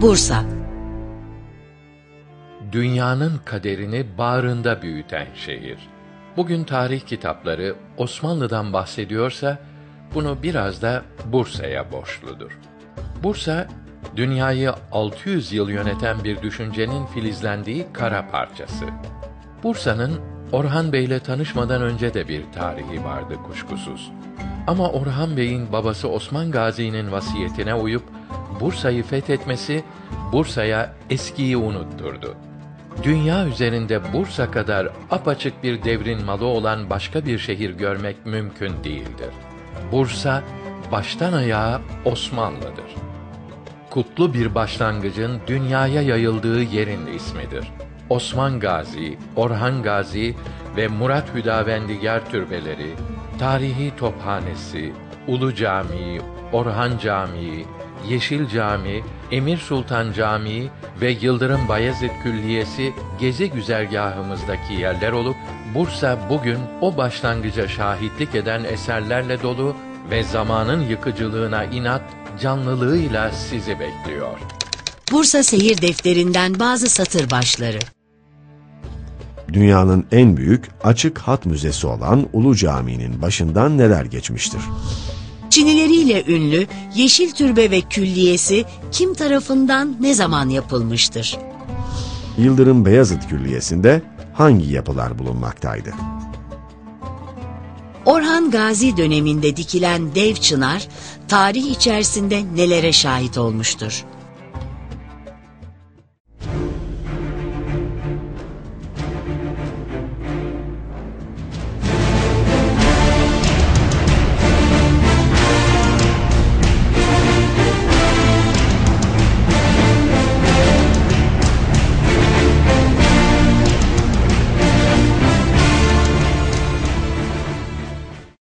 Bursa Dünyanın kaderini bağrında büyüten şehir. Bugün tarih kitapları Osmanlı'dan bahsediyorsa bunu biraz da Bursa'ya borçludur. Bursa dünyayı 600 yıl yöneten bir düşüncenin filizlendiği kara parçası. Bursa'nın Orhan Bey'le tanışmadan önce de bir tarihi vardı kuşkusuz. Ama Orhan Bey'in babası Osman Gazi'nin vasiyetine uyup Bursa'yı fethetmesi Bursa'ya eskiyi unutturdu. Dünya üzerinde Bursa kadar apaçık bir devrin malı olan başka bir şehir görmek mümkün değildir. Bursa baştan ayağa Osmanlıdır. Kutlu bir başlangıcın dünyaya yayıldığı yerin ismidir. Osman Gazi, Orhan Gazi ve Murat Hüdavendigar türbeleri, tarihi tophanesi, Ulu Camii, Orhan Camii, Yeşil Cami, Emir Sultan Camii ve Yıldırım Bayezid Külliyesi gezi güzergahımızdaki yerler olup Bursa bugün o başlangıca şahitlik eden eserlerle dolu ve zamanın yıkıcılığına inat, canlılığıyla sizi bekliyor. Bursa Seyir Defterinden bazı satır başları. Dünyanın en büyük açık hat müzesi olan Ulu Cami'nin başından neler geçmiştir? Çinileriyle ünlü Yeşil Türbe ve Külliyesi kim tarafından ne zaman yapılmıştır? Yıldırım Beyazıt Külliyesi'nde hangi yapılar bulunmaktaydı? Orhan Gazi döneminde dikilen dev çınar tarih içerisinde nelere şahit olmuştur?